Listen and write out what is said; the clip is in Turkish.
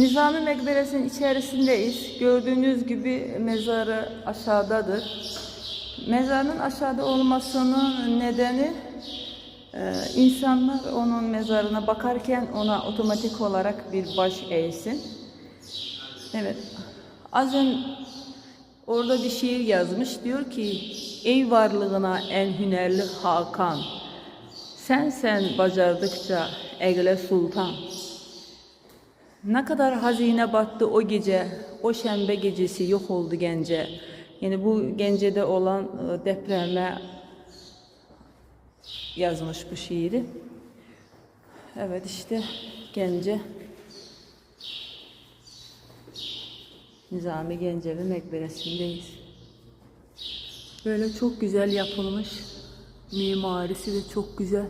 Nizami Mekberesi'nin içerisindeyiz. Gördüğünüz gibi mezarı aşağıdadır. Mezarın aşağıda olmasının nedeni e, insanlar onun mezarına bakarken ona otomatik olarak bir baş eğsin. Evet. Az önce orada bir şiir yazmış. Diyor ki ey varlığına en hünerli Hakan. Sen sen bacardıkça egle sultan. Ne kadar hazine battı o gece, o şembe gecesi yok oldu gence. Yani bu gencede olan e, depreme yazmış bu şiiri. Evet işte gence. Nizami Gencevi Mekberesi'ndeyiz. Böyle çok güzel yapılmış. Mimarisi de çok güzel.